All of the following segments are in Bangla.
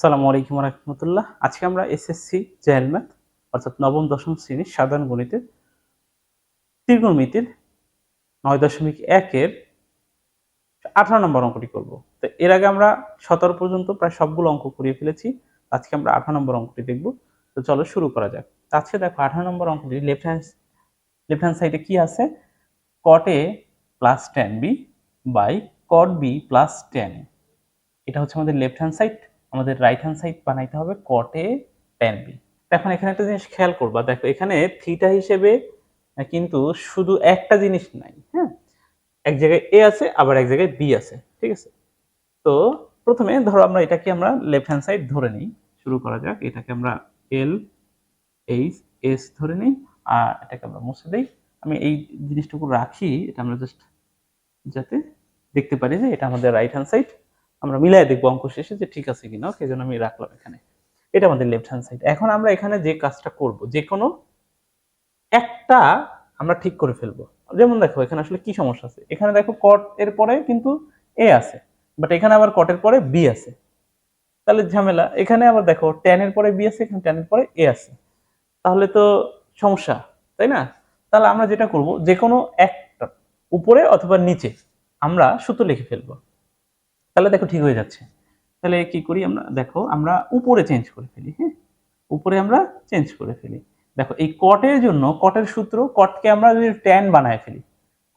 সালামু আলাইকুম রহমতুল্লাহ। আজকে আমরা এসএসসি জেএল ম্যাথ অর্থাৎ নবম, দশম শ্রেণির সাধারণ গণিতের ত্রিকোণমিতির নয় দশমিক একের আঠারো নম্বর অঙ্কটি করব। তো এর আগে আমরা সতেরো পর্যন্ত প্রায় সবগুলো অঙ্ক করিয়ে ফেলেছি। আজকে আমরা আঠারো নম্বর অঙ্কটি দেখব। তো চলো শুরু করা যাক। আজকে দেখো আঠারো নম্বর অঙ্কটি লেফট হ্যান্ড লেফট হ্যান্ড সাইডে কি আছে? Cot A plus tan B by cot B plus tan এটা হচ্ছে আমাদের লেফট হ্যান্ড সাইড আমাদের রাইট হ্যান্ড সাইড বানাইতে হবে কটে টেন বি এখন এখানে একটা জিনিস খেয়াল করবা, দেখো এখানে থিটা হিসেবে কিন্তু শুধু একটা জিনিস নাই হ্যাঁ? এক জায়গায় এ আছে, আবার এক জায়গায় বি আছে, ঠিক আছে? তো প্রথমে ধরো আমরা এটাকে আমরা লেফট হ্যান্ড সাইড ধরে নিই, শুরু করা যাক, এটাকে আমরা এল এইচ এস ধরে নিই, আর এটাকে আমরা মুছে দিই। আমি এই জিনিসটুকু রাখি, এটা আমরা জাস্ট যাতে দেখতে পারি যে এটা আমাদের রাইট হ্যান্ড সাইড আমরা মিলাই দেখব অঙ্ক শেষে যে ঠিক আছে কিনা সেই জন্য আমি রাখলাম এখানে। এটা আমাদের লেফট হ্যান্ড সাইড এখন আমরা এখানে যে কাজটা করব, যে কোনো একটা আমরা ঠিক করে ফেলব। যেমন দেখো, এখানে আসলে কি সমস্যা আছে? এখানে দেখো কট এর পরে কিন্তু এ আছে বাট এখানে আবার কটের পরে বি আছে। তাহলে ঝামেলা, এখানে আবার দেখো এর পরে বি আছে, এখানে এর পরে এ আছে। তাহলে তো সমস্যা, তাই না? তাহলে আমরা যেটা করব, যে কোনো একটা উপরে অথবা নিচে আমরা সুতো লিখে ফেলব। তাহলে দেখো ঠিক হয়ে যাচ্ছে। তাহলে কি করি আমরা? দেখো, আমরা উপরে চেঞ্জ করে ফেলি হ্যাঁ? উপরে আমরা চেঞ্জ করে ফেলি। দেখো, এই কটের জন্য কটের সূত্র কটকে আমরা যদি ট্যান বানায় ফেলি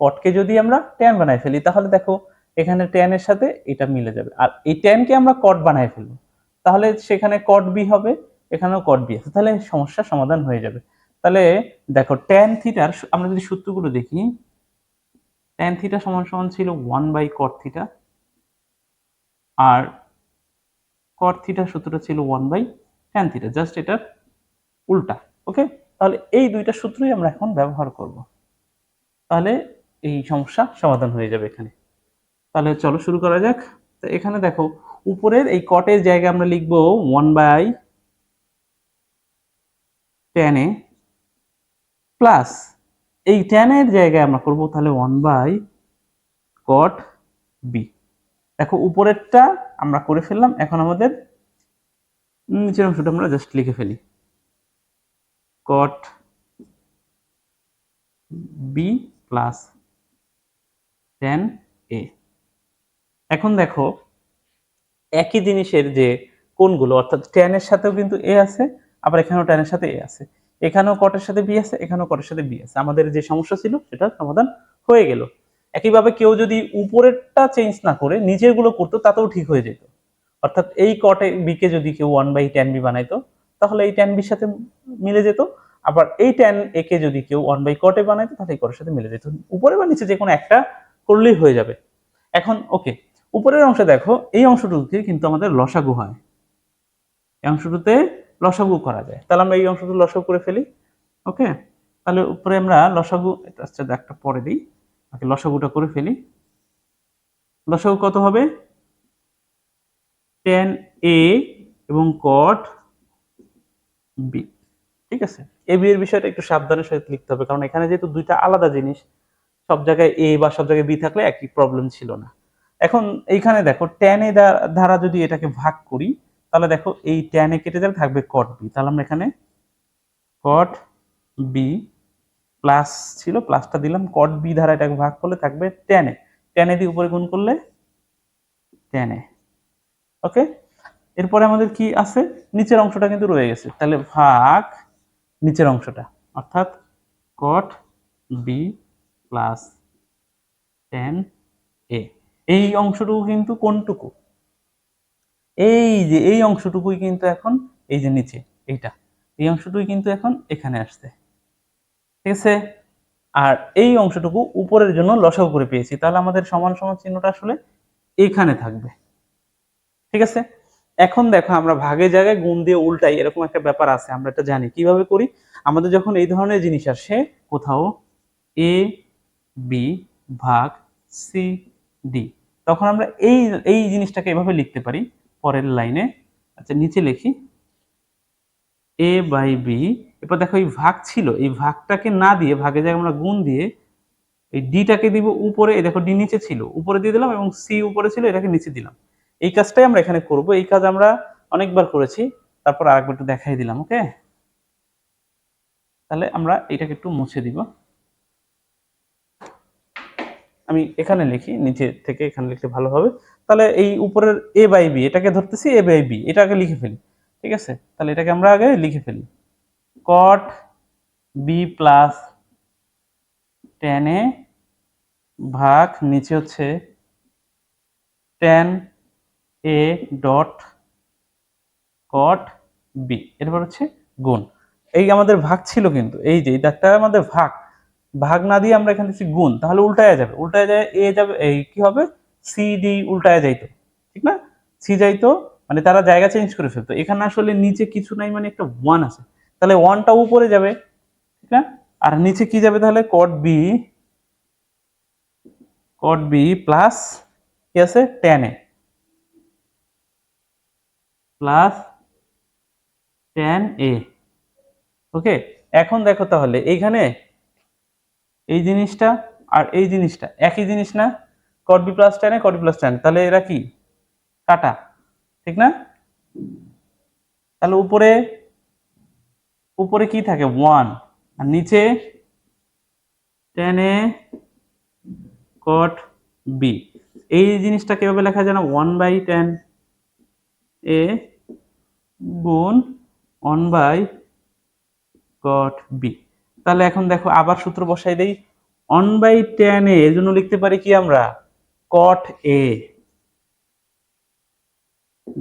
কটকে যদি আমরা ট্যান বানায় ফেলি, তাহলে দেখো, এখানে ট্যানের সাথে এটা মিলে যাবে। আর এই ট্যানকে আমরা কট বানায় ফেলব, তাহলে সেখানে কট বি হবে, এখানেও কট বি আছে। তাহলে সমস্যার সমাধান হয়ে যাবে। তাহলে দেখো ট্যান থিটার আমরা যদি সূত্রগুলো দেখি ট্যান থিটা সমান সমান ছিল ওয়ান বাই কট থিটা আর কট থিটা সূত্রটা ছিল one by tan theta just এটার উল্টা ওকে তাহলে এই দুইটা সূত্রই আমরা এখন ব্যবহার করব। তাহলে এই সমস্যা সমাধান হয়ে যাবে এখানে। তাহলে চলো শুরু করা যাক। তো এখানে দেখো, উপরের এই কটের জায়গায় আমরা লিখব ওয়ান বাই টেন প্লাস এই টেনের জায়গায় আমরা করব তাহলে ওয়ান বাই কট বি দেখো, উপরেরটা আমরা করে ফেললাম। এখন আমাদের নিচের অংশটা আমরা জাস্ট লিখে ফেলি। Cot B plus tan A এখন দেখো, একই জিনিসের যে কোনগুলো অর্থাৎ টেনের সাথেও কিন্তু এ আছে, আবার এখানেও টেনের সাথে এ আছে। এখানেও কটের সাথে বি আছে, এখানেও কটের সাথে বি আছে। আমাদের যে সমস্যা ছিল সেটা সমাধান হয়ে গেল। একইভাবে কেউ যদি উপরেরটা চেঞ্জ না করে নিচেরগুলো করতো, তাতেও ঠিক হয়ে যেত। অর্থাৎ এই কটে বিকে যদি কেউ ওয়ান বাই টেন বি বানাইতো, তাহলে এই টেন বির সাথে মিলে যেত। আবার এই টেন একে যদি কেউ ওয়ান বাই কটে বানাইতো, তাহলে এই কটের সাথে মিলে যেত। উপরে বা নিচে যে কোনো একটা করলেই হয়ে যাবে। এখন ওকে উপরের অংশে দেখো, এই অংশটুকুকে কিন্তু আমাদের লসাগু হয়। এই অংশটুতে লসাগু করা যায়। তাহলে আমরা এই অংশটুকু লসাগু করে ফেলি। ওকে তাহলে উপরে আমরা লসাগু, এটা একটা পরে দিই। আগে লসাগুটা করে ফেলি। লসাগু কত হবে? টেন এ এবং কট বি ঠিক আছে? এ বি এর বিষয়টা একটু সাবধানের সাথে লিখতে হবে, কারণ এখানে যেহেতু দুইটা আলাদা জিনিস, সব জায়গায় এ বা সব জায়গায় বি থাকলে একই প্রবলেম ছিল না। এখন এইখানে দেখো টেন এ দ্বারা যদি এটাকে ভাগ করি, তাহলে দেখো এই টেন এ কেটে যাবে, থাকবে কট বি তাহলে আমরা এখানে কট বি প্লাস ছিল প্লাসটা দিলাম কট বি ধারা এটাকে ভাগ করলে থাকবে টেন এ দিয়ে উপরে গুণ করলে টেন এ ওকে এরপরে আমাদের কি আছে? নিচের অংশটা কিন্তু রয়ে গেছে। তাহলে ভাগ নিচের অংশটা, অর্থাৎ cot B plus tan A এই অংশটুকু কিন্তু কোনটুকু? এই যে, এই অংশটুকুই কিন্তু এখন এই যে নিচে, এইটা। এই অংশটুকুই কিন্তু এখন এখানে আসছে। ঠিক আছে? আর এই অংশটুকু উপরের জন্য লসাগু করে পেয়েছি। তাহলে আমাদের সমান সমান চিহ্নটা আসলে এখানে থাকবে। ঠিক আছে? এখন দেখো, আমরা ভাগের জায়গায় গুণ দিয়ে উল্টাই, এরকম একটা ব্যাপার আছে, আমরা এটা জানি। কীভাবে করি? আমাদের যখন এই ধরনের জিনিস আসে, কোথাও এ বি ভাগ সি ডি তখন আমরা এই এই জিনিসটাকে এভাবে লিখতে পারি, পরের লাইনে। আচ্ছা নিচে লিখি। এ বাই বি এরপর দেখো এই ভাগ ছিল, এই ভাগটাকে না দিয়ে ভাগে জায়গায় আমরা গুণ দিয়ে এই ডিটাকে দিব উপরে দেখো ডি নিচে ছিল, উপরে দিয়ে দিলাম এবং সি উপরে ছিল, এটাকে নিচে দিলাম। এই কাজটাই আমরা এখানে করব, এই কাজ আমরা অনেকবার করেছি, তারপর আরেকবার একটু দেখাই দিলাম, ওকে? তাহলে আমরা এটাকে একটু মুছে দিব। আমি এখানে লিখি, নিচে থেকে এখানে লিখলে ভালো হবে। তাহলে এই উপরের এ বাই বি এটাকে ধরতেছি এ বাই বি এটা আগে লিখে ফেলি। ঠিক আছে? তাহলে এটাকে আমরা আগে লিখে ফেলি। Cot B plus tan A ভাগ নিচে হচ্ছে tan A dot cot B এরপর হচ্ছে গুণ। এই আমাদের ভাগ ছিল কিন্তু, এই যে দাগটা আমাদের ভাগ। ভাগ না দিয়ে আমরা এখানে দিচ্ছি গুণ, তাহলে উল্টায় যাবে। উল্টায় যায় এ যাবে, এই কি হবে? সি ডি উল্টায় যাইতো, ঠিক না? সি যাইতো মানে তারা জায়গা চেঞ্জ করে ফেলতো। এখানে আসলে নিচে কিছু নাই মানে একটা ওয়ান আছে। তাহলে ওয়ানটা উপরে যাবে, ঠিক না? আর নিচে কি যাবে তাহলে? Cot B cot B plus কি আছে? Tan A. Plus tan A okay এখন দেখো তাহলে এইখানে এই জিনিসটা আর এই জিনিসটা, একই জিনিস না? Cot B plus tan A cot B plus tan তাহলে এরা কি? কাটা। ঠিক না? তাহলে উপরে উপরে কি থাকে? ওয়ান আর নিচে টেন এ কট বি এই জিনিসটা কীভাবে লেখা যায় না? ওয়ান বাই টেন এ গুণ ওয়ান বাই কট বি তাহলে এখন দেখো, আবার সূত্র বসাই দেই। ওয়ান বাই টেন এর জন্য লিখতে পারি কি আমরা? কট এ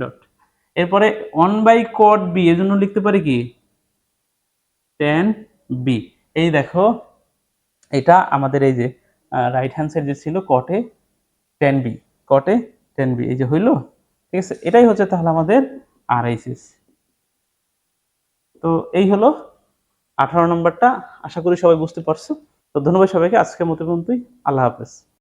ডট এরপরে ওয়ান বাই কট বি এর জন্য লিখতে পারি কি? টেন বি এই দেখো, এটা আমাদের এই যে রাইট হ্যান্ড সাইড যে ছিল কটে টেন বি কটে টেন বি এই যে হইল? ঠিক আছে, এটাই হচ্ছে তাহলে আমাদের আরআইসিস তো এই হলো আঠারো নম্বরটা, আশা করি সবাই বুঝতে পারছ। তো ধন্যবাদ সবাইকে, আজকের মতো পর্যন্তই, আল্লাহ হাফেজ।